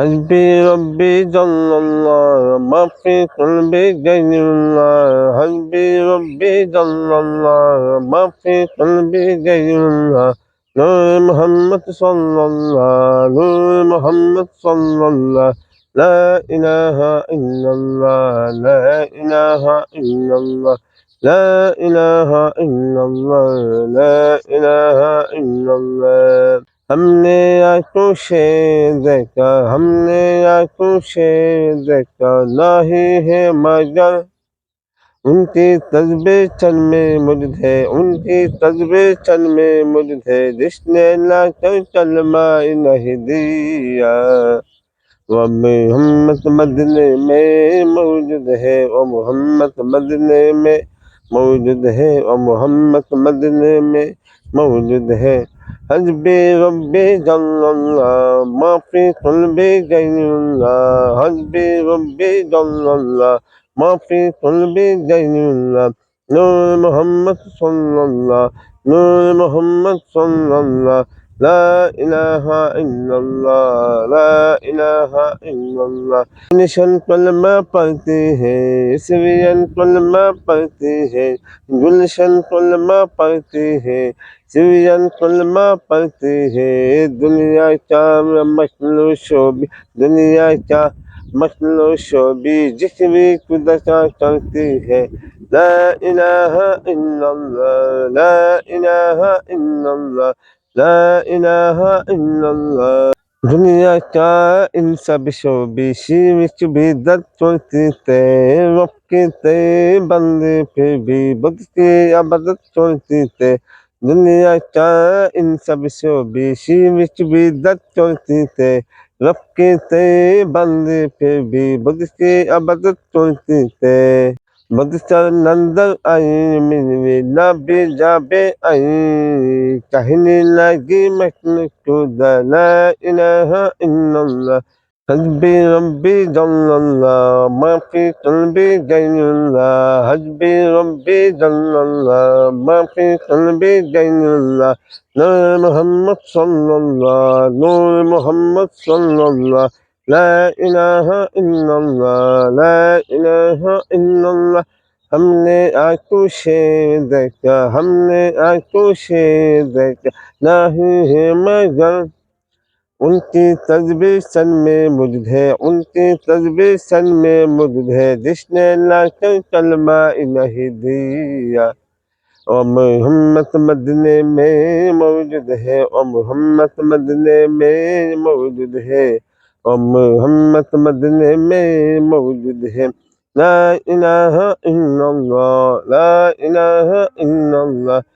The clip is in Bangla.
حسبي ربي جل الله ما في قلبي غير الله حسبي ربي جل الله ما في قلبي غير الله نور محمد صلى الله نور محمد صلى الله لا إله إلا الله لا إله إلا الله لا إله إلا الله لا إله إلا الله ہم نے آنکھوں دیکھا ہم نے آنکھوں دیکھا نہ ہی ہے مگر ان کی تذبے چن میں مجھ ہے ان کی تذبے چن میں مجھ ہے جس نے نہ کر کلمہ نہیں دیا وہ محمد مدنے میں موجود ہے وہ محمد مدنے میں موجود ہے وہ محمد مدنے میں موجود ہے Hasbi Rabbi Jallallah, ma fi kalbi Ceylullah. Hasbi Rabbi Jallallah, ma fi kalbi Nur Muhammed sallallahu, Nur Muhammed sallallahu. لا إله إلا الله لا إله إلا الله निशन कलमा पढ़ती है सिवियन कलमा पढ़ती है गुलशन कलमा पढ़ती है सिवियन कलमा पढ़ती है दुनिया का मसलो शोभी दुनिया का मसलो शोभी जिस भी कुदशा करती है لا إله إلا الله لا إله إلا الله لا إله إلا الله دنيا كائن سبشو بشيمك بدت تلتي ربكتي بلي في ببكتي أبدت تلتي دنيا كائن سبشو بشيمك بدت تلتي ربكتي بلي في ببكتي أبدت تلتي বদসনন্দ আই নবি যাবে আই কাহিনী লাগি মকনু দলা ইলাহা ইল্লাল্লাহ হজবি রব্বি জল্লাল্লাহ মাফি কলবি গাইনুল্লাহ হজবি রব্বি জল্লাল্লাহ মাফি কলবি গাইনুল্লাহ নূর মোহাম্মদ সাল্লাল্লাহ নূর মোহাম্মদ সাল্লাল্লাহ لا إله إلا الله لا إله إلا الله हमने आंखों से देखा हमने आंखों से देखा नहीं है मगर उनकी तजबी सन में मुझे उनकी तजबी सन में मुझे जिसने लाकर कलमा नहीं दिया और मोहम्मद मदने में मौजूद है और मोहम्मद मदने में मौजूद है और मोहम्मद मदने में मौजूद है ला इलाहा इल्लल्लाह ला इलाहा इल्लल्लाह